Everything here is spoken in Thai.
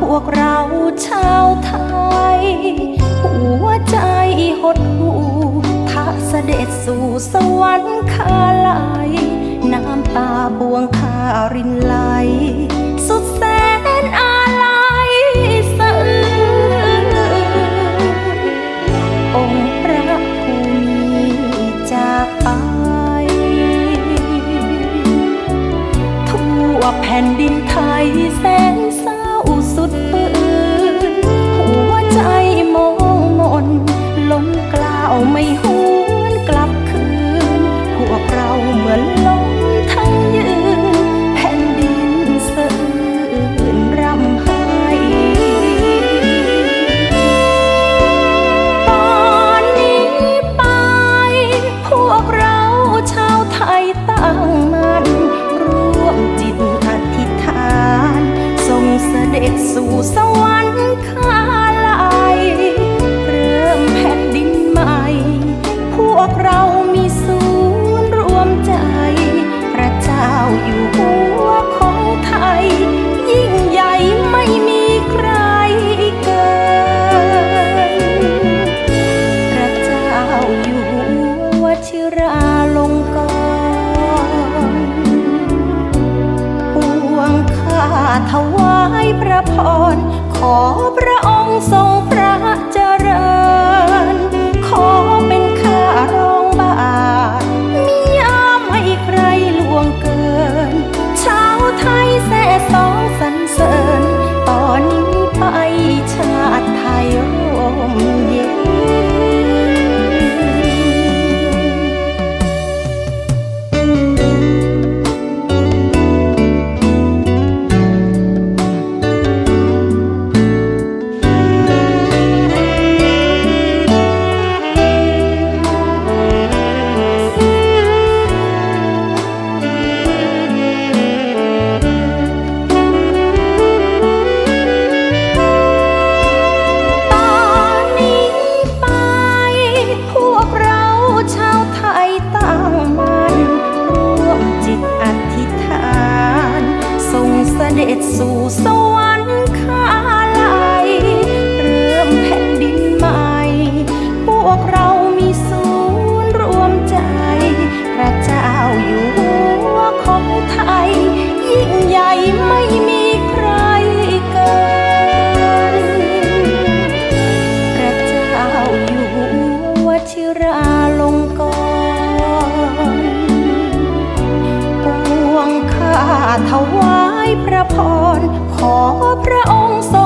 พวกเราชาวไทย หัวใจหดหู่ถ้าเสด็จสู่สวรรค์คาไหลน้ำตาบวงคารินไหล สุดแสนอาลัยสะอื้องค์พระผู้มีจากไป ทั่วแผ่นดินไทยแสน พร ขอพระองค์ทรง ด็จสู่สวรรค์คาไหลเริ่มแผ่นดินใหม่ พวกเรามีศูนย์รวมใจ พระเจ้าอยู่หัวของไทย ยิ่งใหญ่ไม่มีใครเกิน พระเจ้าอยู่หัวชิราลงกรปวงข้าถวาย พระพรขอพระองค์ทรง